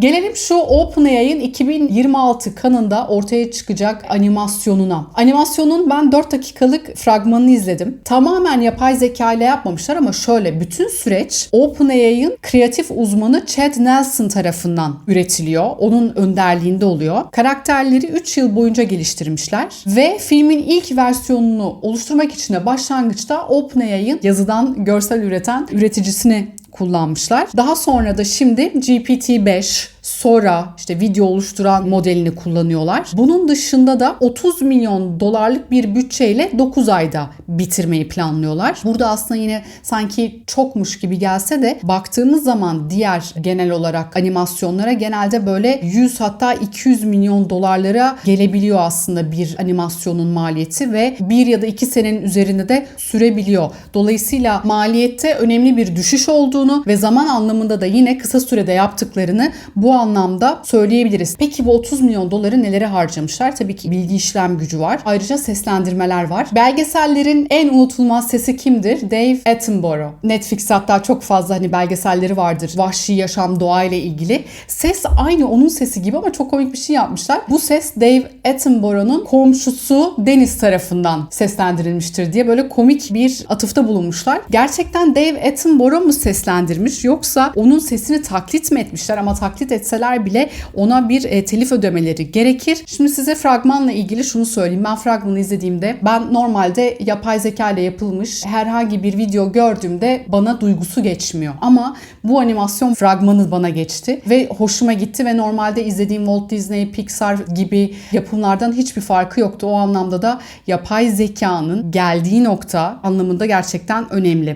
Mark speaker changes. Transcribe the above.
Speaker 1: Gelelim şu OpenAI'ın 2026 kanında ortaya çıkacak animasyonuna. Animasyonun ben 4 dakikalık fragmanını izledim. Tamamen yapay zeka ile yapmamışlar ama şöyle bütün süreç OpenAI'ın kreatif uzmanı Chad Nelson tarafından üretiliyor. Onun önderliğinde oluyor. Karakterleri 3 yıl boyunca geliştirmişler ve filmin ilk versiyonunu oluşturmak için de başlangıçta OpenAI'ın yazıdan görsel üreten üreticisini kullanmışlar. Daha sonra da şimdi GPT-5, Sora işte video oluşturan modelini kullanıyorlar. Bunun dışında da 30 milyon dolarlık bir bütçeyle 9 ayda bitirmeyi planlıyorlar. Burada aslında yine sanki çokmuş gibi gelse de baktığımız zaman diğer genel olarak animasyonlara genelde böyle 100 hatta 200 milyon dolarlara gelebiliyor aslında bir animasyonun maliyeti ve bir ya da iki senenin üzerinde de sürebiliyor. Dolayısıyla maliyette önemli bir düşüş olduğunu ve zaman anlamında da yine kısa sürede yaptıklarını bu anlamda söyleyebiliriz. Peki bu 30 milyon doları nelere harcamışlar? Tabii ki bilgi işlem gücü var. Ayrıca seslendirmeler var. Belgesellerin en unutulmaz sesi kimdir? Dave Attenborough. Netflix hatta çok fazla hani belgeselleri vardır. Vahşi yaşam, doğayla ilgili. Ses aynı onun sesi gibi ama çok komik bir şey yapmışlar. Bu ses Dave Attenborough'un komşusu Deniz tarafından seslendirilmiştir diye böyle komik bir atıfta bulunmuşlar. Gerçekten Dave Attenborough mu seslendirmiş yoksa onun sesini taklit mi etmişler ama taklit etseler bile ona bir e, telif ödemeleri gerekir. Şimdi size fragmanla ilgili şunu söyleyeyim. Ben fragmanı izlediğimde ben normalde yapay zeka ile yapılmış herhangi bir video gördüğümde bana duygusu geçmiyor. Ama bu animasyon fragmanı bana geçti ve hoşuma gitti ve normalde izlediğim Walt Disney, Pixar gibi yapımlardan hiçbir farkı yoktu. O anlamda da yapay zekanın geldiği nokta anlamında gerçekten önemli.